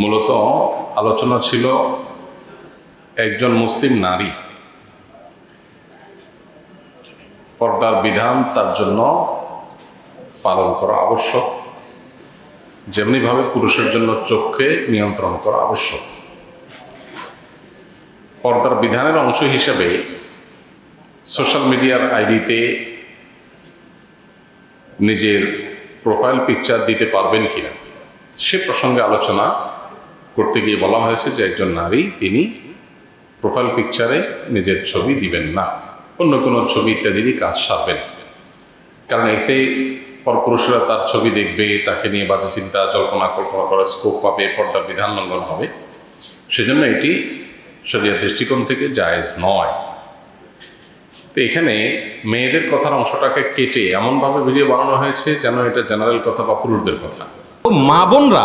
মূলত আলোচনা ছিল একজন মুসলিম নারী। পর্দার বিধান তার জন্য পালন করা আবশ্যক। যেমনিভাবে পুরুষের জন্য চোখকে নিয়ন্ত্রণ করা আবশ্যক। পর্দার বিধানের অংশ হিসেবে সোশ্যাল মিডিয়ার আইডিতে নিজের প্রোফাইল পিকচার দিতে পারবেন কিনা, সে প্রসঙ্গে আলোচনা করতে গিয়ে বলা হয়েছে যে একজন নারী তিনি প্রোফাইল পিকচারে নিজের ছবি দিবেন না। অন্য কোনো ছবি ইত্যাদি কাজ সারবেন। কারণ এতে পরপুরুষরা তার ছবি দেখবে, তাকে নিয়ে বাজে চিন্তা, জল্পনা, কল্পনা করার স্কোপ পাবে, পর্দার বিধান লঙ্ঘন হবে। সেজন্য এটি শরীয় দৃষ্টিকোণ থেকে জায়েজ নয়। তো এখানে মেয়েদের কথার অংশটাকে কেটে এমনভাবে ভিডিও বানানো হয়েছে যেন এটা জেনারেল কথা বা পুরুষদের কথা। মা বোনরা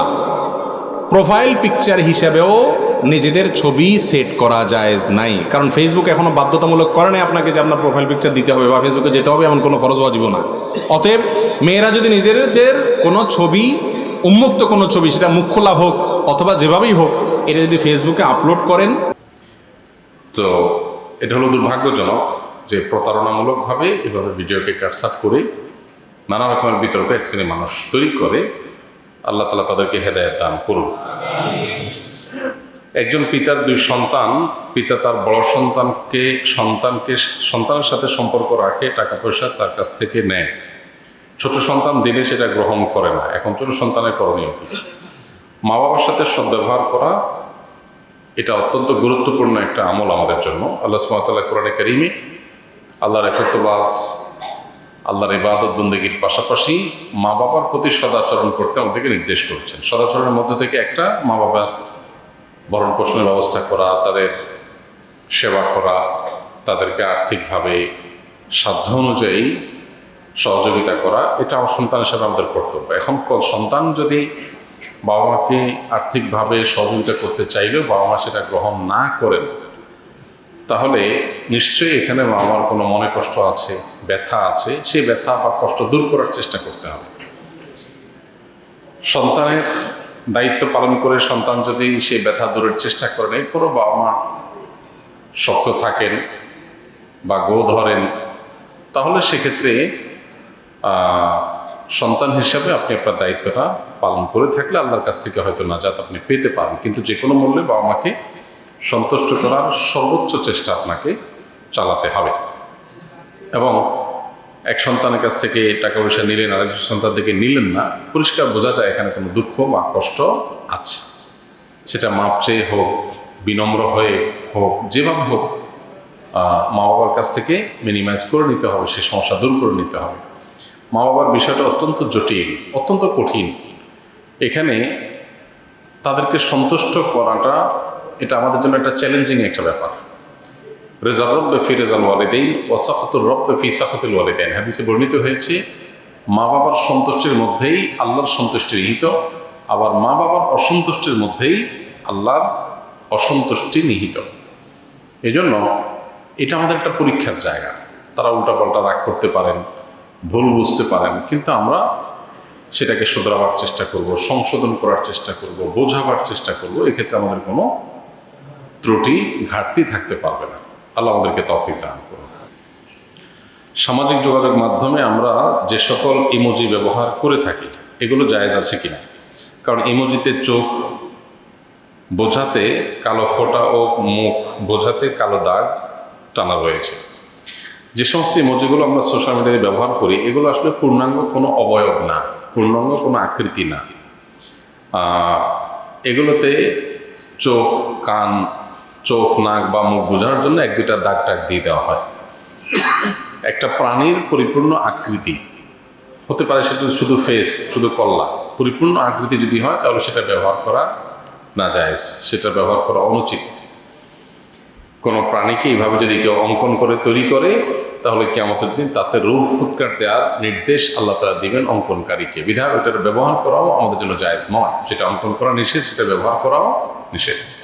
প্রোফাইল পিকচার হিসাবেও নিজেদের ছবি সেট করা জায়েজ নাই। কারণ ফেসবুক এখনও বাধ্যতামূলক করে নাই আপনাকে যে আপনার প্রোফাইল পিকচার দিতে হবে বা ফেসবুকে যেতে হবে এমন কোনো ফরজ ওয়াজিব না। অতএব মেয়েরা যদি নিজেদের কোনো ছবি, উন্মুক্ত কোনো ছবি, সেটা মুখ্য লাভ হোক অথবা যেভাবেই হোক, এটা যদি ফেসবুকে আপলোড করেন, তো এটা হলো দুর্ভাগ্যজনক যে প্রতারণামূলকভাবে এভাবে ভিডিওকে কাটসাট করে নানা রকমের বিতর্ক এক মানুষ তৈরি করে। আল্লাহ তালা তাদেরকে হেদায়ত দান করুন। একজন পিতার দুই সন্তান, পিতা তার বড় সন্তানকে সন্তানকে, সন্তানের সাথে সম্পর্ক রাখে, টাকা পয়সা তার কাছ থেকে নেয়। ছোট সন্তান দিলে সেটা গ্রহণ করে না। এখন ছোট সন্তানের করণীয় কি? মা বাবার সাথে সদ্ব্যবহার করা, এটা অত্যন্ত গুরুত্বপূর্ণ একটা আমল আমাদের জন্য। আল্লাহ সুমতাল্লাহ কোরআনে করিমে আল্লাহর একত্ববাদ আল্লাহর ইবাদত বন্দীগীর পাশাপাশি মা বাবার প্রতি সদাচরণ করতে আমাদেরকে নির্দেশ করছেন। সদাচরণের মধ্যে থেকে একটা মা বাবার ভরণ পোষণের ব্যবস্থা করা, তাদের সেবা করা, তাদেরকে আর্থিকভাবে সাধ্য অনুযায়ী সহযোগিতা করা, এটা আমার সন্তান হিসাবে আমাদের কর্তব্য। এখন সন্তান যদি বাবা মাকে আর্থিকভাবে সহযোগিতা করতে চাইলেও বাবা মা সেটা গ্রহণ না করেন তাহলে নিশ্চয়ই এখানে বাবা মার কোনো মনে কষ্ট আছে, ব্যথা আছে, সেই ব্যথা বা কষ্ট দূর করার চেষ্টা করতে হবে। সন্তানের দায়িত্ব পালন করে সন্তান যদি সেই ব্যথা দূরের চেষ্টা করেন এরপরও বাবা মা শক্ত থাকেন বা গো ধরেন, তাহলে সেক্ষেত্রে সন্তান হিসাবে আপনি আপনার দায়িত্বটা পালন করে থাকলে আল্লাহর কাছ থেকে হয়তো না নাজাত আপনি পেতে পারেন। কিন্তু যে কোনো মূল্যে বাবা মাকে সন্তুষ্ট করার সর্বোচ্চ চেষ্টা আপনাকে চালাতে হবে। এবং এক সন্তানের কাছ থেকে টাকা পয়সা নিলেন, আরেকজন সন্তান থেকে নিলেন না, পরিষ্কার বোঝা যায় এখানে কোনো দুঃখ বা কষ্ট আছে। সেটা মাপ চেয়ে হোক, বিনম্র হয়ে হোক, যেভাবে হোক মা বাবার কাছ থেকে মিনিমাইজ করে নিতে হবে, সে সমস্যা দূর করে নিতে হবে। মা বাবার বিষয়টা অত্যন্ত জটিল, অত্যন্ত কঠিন। এখানে তাদেরকে সন্তুষ্ট করাটা এটা আমাদের জন্য একটা চ্যালেঞ্জিং একটা ব্যাপার। রেজাল রব্বে ফি রেজাল ওয়ালিদাইন ও সাফাতুর রব্বে ফি সাফাতুল ওয়ালিদাইন। হাদিসে বর্ণিত হয়েছে, মা বাবার সন্তুষ্টির মধ্যেই আল্লাহর সন্তুষ্টি নিহিত, আবার মা বাবার অসন্তুষ্টির মধ্যেই আল্লাহর অসন্তুষ্টি নিহিত। এই জন্য এটা আমাদের একটা পরীক্ষার জায়গা। তারা উল্টাপাল্টা রাগ করতে পারেন, ভুল বুঝতে পারেন, কিন্তু আমরা সেটাকে শুধরাবার চেষ্টা করব, সংশোধন করার চেষ্টা করব, বোঝাবার চেষ্টা করব, এক্ষেত্রে আমাদের কোনো ত্রুটি, ঘাটতি থাকতে পারবে না। আল্লাহ আমাদেরকে তফিক দান করুন। সামাজিক যোগাযোগ মাধ্যমে আমরা যে সকল ইমোজি ব্যবহার করে থাকি, এগুলো জায়েজ আছে কিনা? কারণ ইমোজিতে চোখ বোঝাতে কালো ফোঁটা ও মুখ বোঝাতে কালো দাগ টানা রয়েছে। যে সমস্ত ইমোজিগুলো আমরা সোশ্যাল মিডিয়ায় ব্যবহার করি, এগুলো আসলে পূর্ণাঙ্গ কোনো অবয়ব না, পূর্ণাঙ্গ কোনো আকৃতি না। এগুলোতে চোখ, কান চোখ, নাক বা মুখ বোঝানোর জন্য এক দুটা দাগ টাগ দিয়ে দেওয়া হয়। একটা প্রাণীর পরিপূর্ণ আকৃতি হতে পারে সেটা শুধু ফেস শুধু কল্লা। পরিপূর্ণ আকৃতি যদি হয়, তাহলে সেটা ব্যবহার করা না যায় সেটা ব্যবহার করা অনুচিত। কোনো প্রাণীকে এইভাবে যদি কেউ অঙ্কন করে, তৈরি করে, তাহলে কেমতের দিন তাতে রূপ ফুৎকার দেওয়ার নির্দেশ আল্লাহ তালা দিবেন অঙ্কনকারীকে। বিধায় ওটার ব্যবহার করাও আমাদের জন্য জায়েজ নয়। সেটা অঙ্কন করা নিষেধ, সেটা ব্যবহার করাও নিষেধ।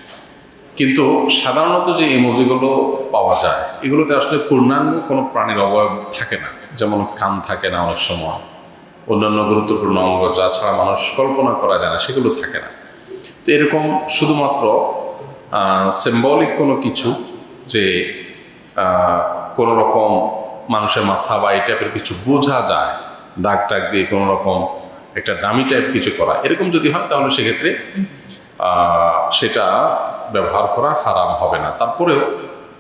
কিন্তু সাধারণত যে ইমোজিগুলো পাওয়া যায়, এগুলোতে আসলে পূর্ণাঙ্গ কোনো প্রাণীর অবয়ব থাকে না। যেমন কান থাকে না অনেক সময়। অন্যান্য গুরুত্বপূর্ণ অঙ্গ যা ছাড়া মানুষ কল্পনা করা যায় না, সেগুলো থাকে না। তো এরকম শুধুমাত্র সিম্বলিক কোনো কিছু যে কোনো রকম মানুষের মাথা বা এই টাইপের কিছু বোঝা যায় দাগ টাগ দিয়ে কোনো রকম একটা দামি টাইপ কিছু করা, এরকম যদি হয় তাহলে সেক্ষেত্রে সেটা ব্যবহার করা হারাম হবে না। তারপরেও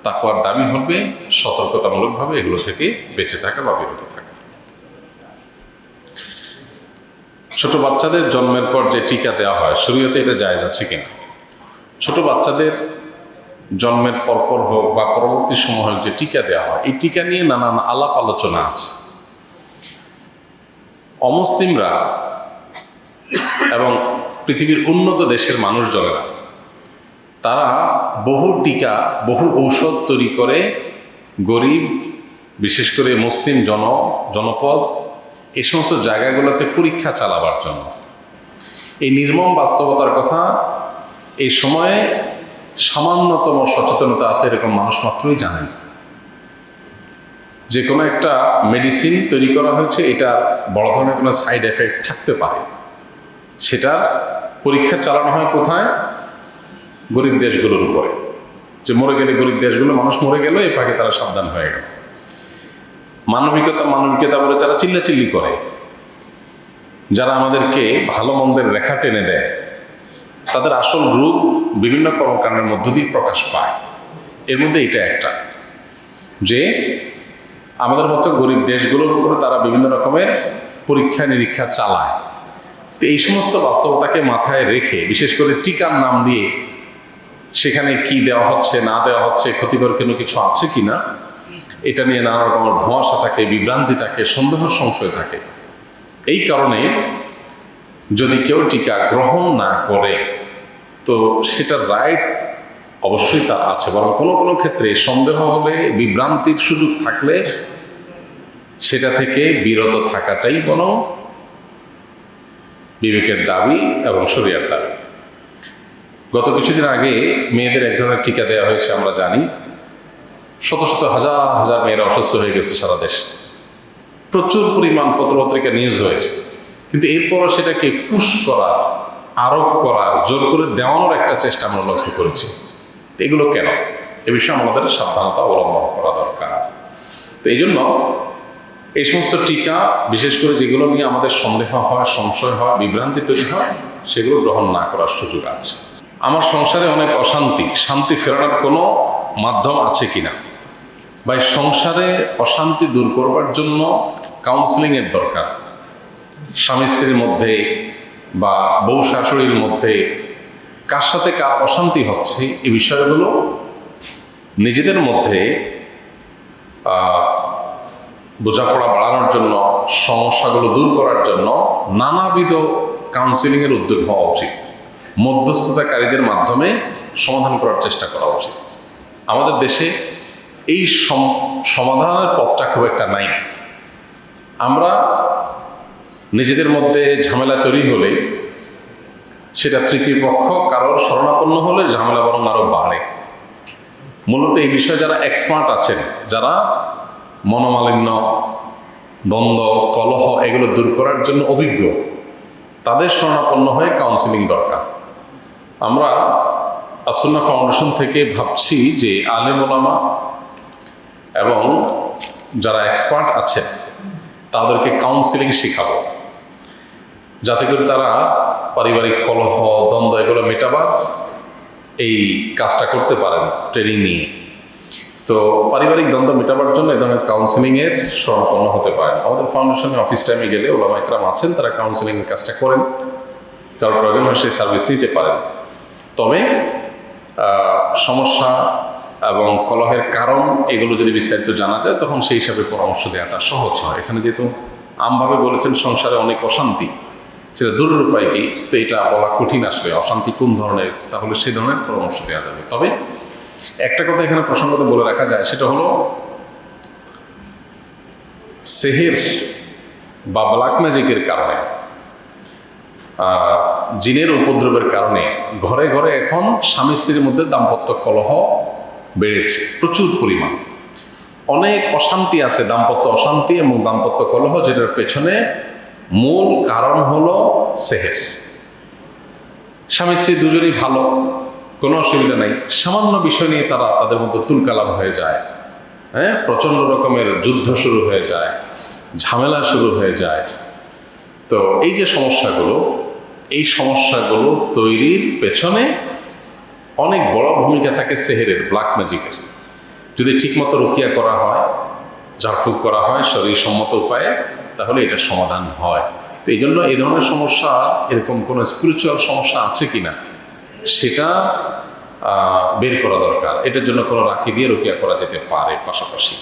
তাকুয়ার দামি হবে, সতর্কতামূলকভাবে এগুলো থেকে বেঁচে থাকা বা বিরত থাকা। ছোট বাচ্চাদের জন্মের পর যে টিকা দেওয়া হয়, শরীয়তে এটা জায়েজ আছে কিনা? ছোট বাচ্চাদের জন্মের পরপর হোক বা পরবর্তী সময় হোক যে টিকা দেওয়া হয়, এই টিকা নিয়ে নানান আলাপ আলোচনা আছে। অমুসলিমরা এবং পৃথিবীর উন্নত দেশের মানুষজনেরা তারা বহু টিকা, বহু ঔষধ তৈরি করে গরিব, বিশেষ করে মুসলিম জন, জনপদ, এ সমস্ত জায়গাগুলোতে পরীক্ষা চালাবার জন্য। এই নির্মম বাস্তবতার কথা, এই সময়ে সামান্যতম সচেতনতা আছে এরকম মানুষ মাত্রই জানেন যে কোনো একটা মেডিসিন তৈরি করা হয়েছে এটা বড় ধরনের কোনো সাইড এফেক্ট থাকতে পারে। সেটা পরীক্ষা চালানো হয় কোথায়? গরিব দেশগুলোর উপরে। যে মরে গেলে গরিব দেশগুলো, মানুষ মরে গেল, এই পাখি তারা সাবধান হয়ে গেল। মানবিকতা মানবিকতা বলে যারা চিল্লাচিল্লি করে। যারা আমাদেরকে ভালো মন্দের রেখা টেনে দেয়, তাদের আসল রূপ বিভিন্ন কর্মকাণ্ডের মধ্য দিয়ে প্রকাশ পায়। এর মধ্যে এটা একটা। যে আমাদের মতো গরিব দেশগুলোর উপরে তারা বিভিন্ন রকমের পরীক্ষা নিরীক্ষা চালায়। তো এই সমস্ত বাস্তবতাকে মাথায় রেখে, বিশেষ করে টিকার নাম দিয়ে সেখানে কি দেওয়া হচ্ছে, না দেওয়া হচ্ছে, ক্ষতিকর কোনো কিছু আছে কি না এটা নিয়ে নানা রকমের ধোঁয়াশা থাকে, বিভ্রান্তি থাকে, সন্দেহ, সংশয় থাকে। এই কারণে যদি কেউ টিকা গ্রহণ না করে, তো সেটার রাইট অবশ্যই তার আছে। বরং কোনো কোনো ক্ষেত্রে সন্দেহ হলে, বিভ্রান্তির সুযোগ থাকলে, সেটা থেকে বিরত থাকাটাই কোনো বিবেকের দাবি এবং শরিয়ার দাবি। গত কিছুদিন আগে মেয়েদের এক ধরনের টিকা দেওয়া হয়েছে, আমরা জানি। শত শত হাজার হাজার মেয়েরা অসুস্থ হয়ে গেছে সারা দেশে। প্রচুর পরিমাণ পত্রপত্রিকা নিউজ হয়েছে। কিন্তু এরপরও সেটাকে পুশ করার আরোপ করার জোর করে দেওয়ানোর একটা চেষ্টা আমরা লক্ষ্য করেছি। এগুলো কেন? এ বিষয়ে আমাদের সাবধানতা অবলম্বন করা দরকার। তো এই জন্য এই সমস্ত টিকা, বিশেষ করে যেগুলো নিয়ে আমাদের সন্দেহ হয়, সংশয় হয়, বিভ্রান্তি তৈরি হয়, সেগুলো গ্রহণ না করার সুযোগ আছে। আমার সংসারে অনেক অশান্তি, শান্তি ফেরানোর কোনো মাধ্যম আছে কিনা? বা এই সংসারে অশান্তি দূর করবার জন্য কাউন্সিলিংয়ের দরকার। স্বামী স্ত্রীর মধ্যে বা বউ শাশুড়ির মধ্যে কার সাথে কার অশান্তি হচ্ছে, এই বিষয়গুলো নিজেদের মধ্যে বোঝাপড়া বাড়ানোর জন্য, সমস্যাগুলো দূর করার জন্য নানাবিধ কাউন্সিলিংয়ের উদ্যোগ হওয়া উচিত। মধ্যস্থতাকারীদের মাধ্যমে সমাধান করার চেষ্টা করা উচিত। আমাদের দেশে এই সম- সমাধানের পথটা খুব একটা নাই। আমরা নিজেদের মধ্যে ঝামেলা তৈরি হলে সেটা তৃতীয় পক্ষ কারোর শরণাপন্ন হলে ঝামেলা বরং আরও বাড়ে। মূলত এই বিষয়ে যারা এক্সপার্ট আছেন, যারা মনোমালিন্য, দ্বন্দ্ব, কলহ এগুলো দূর করার জন্য অভিজ্ঞ। তাদের শরণাপন্ন হয়ে কাউন্সিলিং দরকার। আমরা আসন্না ফাউন্ডেশন থেকে ভাবছি যে আলেম ওলামা এবং যারা এক্সপার্ট আছেন তাদেরকে কাউন্সিলিং শেখাবো। যাতে করে তারা পারিবারিক কলহ, দ্বন্দ্ব এগুলো মেটাবার এই কাজটা করতে পারেন ট্রেনিং নিয়ে। তো পারিবারিক দ্বন্দ্ব মেটাবার জন্য এই ধরনের কাউন্সিলিংয়ের শরণাপন্ন হতে পারেন আমাদের ফাউন্ডেশনের অফিস টাইমে গেলে ওলামা একরাম আছেন, তারা কাউন্সিলিংয়ের কাজটা করেন। কারোর প্রয়োজন হয় সেই সার্ভিস নিতে পারেন। তবে সমস্যা এবং কলহের কারণ এগুলো যদি বিস্তারিত জানা যায়, তখন সেই হিসাবে পরামর্শ দেওয়াটা সহজ হয়। এখানে যেহেতু আমভাবে বলেছেন, সংসারে অনেক অশান্তি। সেটা দূরের উপায় কি? তো এটা বলা কঠিন আসলে। অশান্তি কোন ধরনের? তাহলে সেই ধরনের পরামর্শ দেওয়া যাবে। তবে একটা কথা এখানে প্রসঙ্গত বলে রাখা যায়, সেটা হলো সেহের বা ব্ল্যাক ম্যাজিকের কারণে জিনের উপদ্রবের কারণে ঘরে ঘরে এখন স্বামী স্ত্রীর মধ্যে দাম্পত্য কলহ বেড়েছে, প্রচুর পরিমাণ। অনেক অশান্তি আছে, দাম্পত্য অশান্তি এবং দাম্পত্য কলহ, যেটার পেছনে মূল কারণ হলো সেহের। স্বামী স্ত্রী দুজনেই ভালো কোনো অসুবিধা নাই। সামান্য বিষয় নিয়ে তারা তাদের মধ্যে তুলকালাম হয়ে যায়। হ্যাঁ? প্রচণ্ড রকমের যুদ্ধ শুরু হয়ে যায়, ঝামেলা শুরু হয়ে যায়। তো এই যে সমস্যাগুলো, এই সমস্যাগুলো তৈরির পেছনে অনেক বড় ভূমিকা থাকে সেহেরের ব্ল্যাক ম্যাজিকের যদি ঠিকমতো রুকিয়া করা হয় ঝাড়ফুঁক করা হয় শরীর সম্মত উপায়ে, তাহলে এটা সমাধান হয়। তো এই জন্য এই ধরনের সমস্যা এরকম কোনো স্পিরিচুয়াল সমস্যা আছে কি না সেটা বের করা দরকার। এটার জন্য কোনো রাখি দিয়ে রুকিয়া করা যেতে পারে পাশাপাশি।